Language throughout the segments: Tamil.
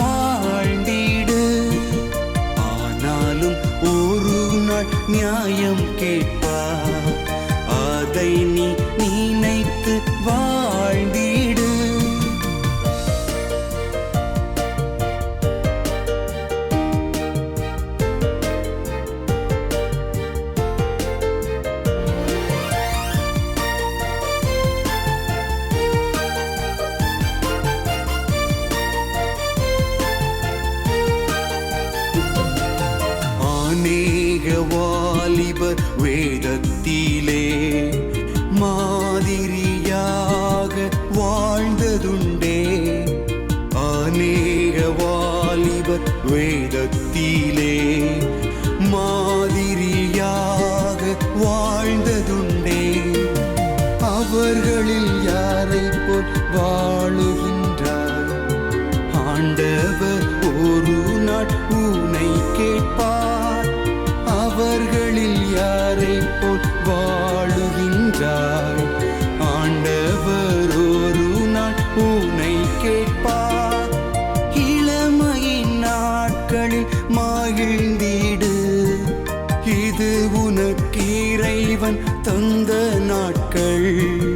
வாழ்ந்திடு. ஆனாலும் ஒரு நாள் நியாயம் கேட்பா அதை போல் வாழுகின்றாய். ஆண்டவர் ஒரு நாள் உனை கேட்பார். இளமையின் நாட்களில் மகிழ்ந்திடு. இது உனக்கு இறைவன் தந்த நாட்கள்.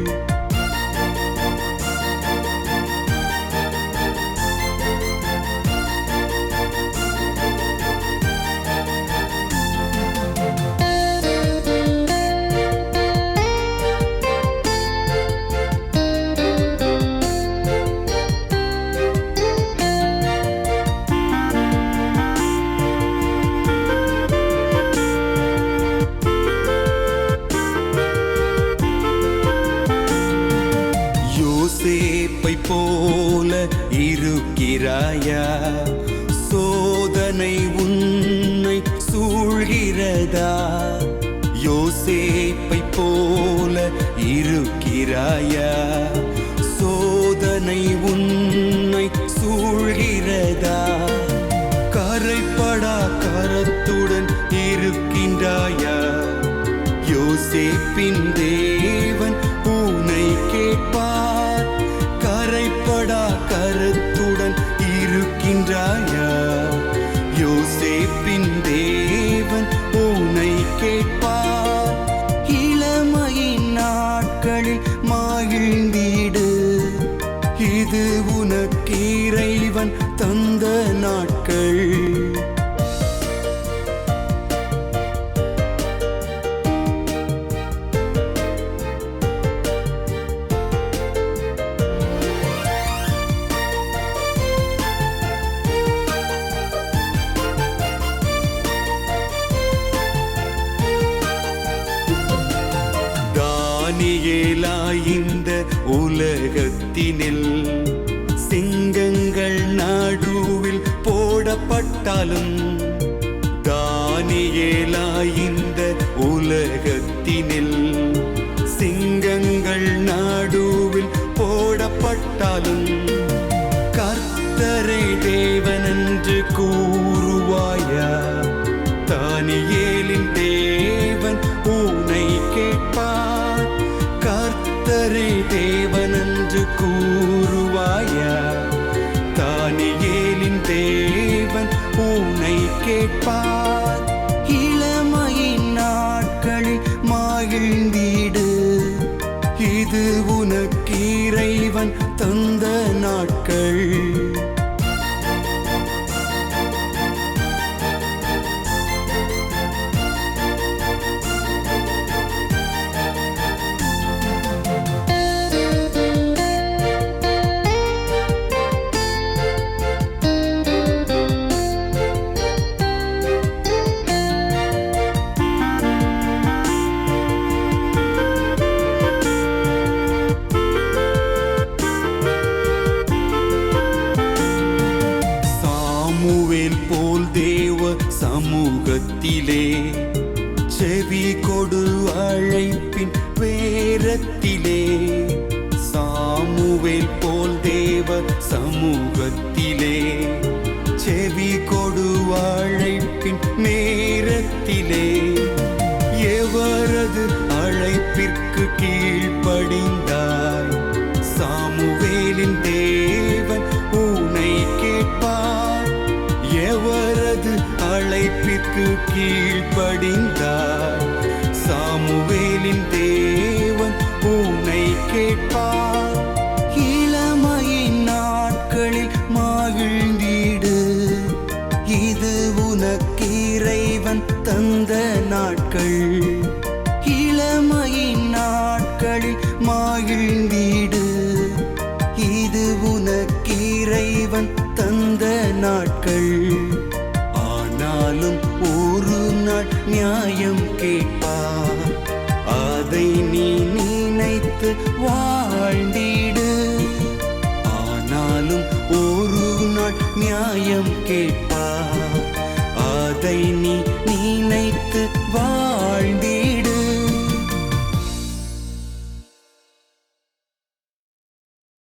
இருக்கிறாயா சோதனை உன்னை சூழ்கிறதா? யோசேப்பை போல இருக்கிறாயா? சோதனை உன்னை சூழ்கிறதா? கரைப்படா கரத்துடன் இருக்கின்றாயா? யோசேப்பின் தே நாட்களில் மகிழ்ந்திடு இது உனக்கு இறைவன் தந்த நாட்கள். நீயே உலகத்தினில் சிங்கங்கள் நடுவில் போடப்பட்டாலும் தானியேலாயின் தேவன் உனை கேட்பார். இளமையின் நாட்களில் மகிழ்ந்திடு இது உனக்கு இறைவன் தந்த நாட்கள். வேதத்திலே செவி கொடு அழைப்பின் வேரத்திலே. சாமுவேல் போல் தேவ சமூகத்திலே செவி கொடு அழைப்பின் நேரத்திலே. எவரது அழைப்பிற்கு கீழ்ப்படிந்த படிந்தார். சாமுவேலின் தேவன் உன்னை கேட்பார். இளமையின் நாட்களில் மகிழ்ந்திடு. இது உனக்கு இறைவன் தந்த நாட்கள். இளமையின் நாட்களில் மகிழ்ந்திடு. இது உனக்கு இறைவன் தந்த நாட்கள். நாள் நியாயம் கேட்பார். அதை நீ நினைத்து வாழ்ந்திடு. ஆனாலும் ஒரு நாள் நியாயம் கேட்பார். அதை நீ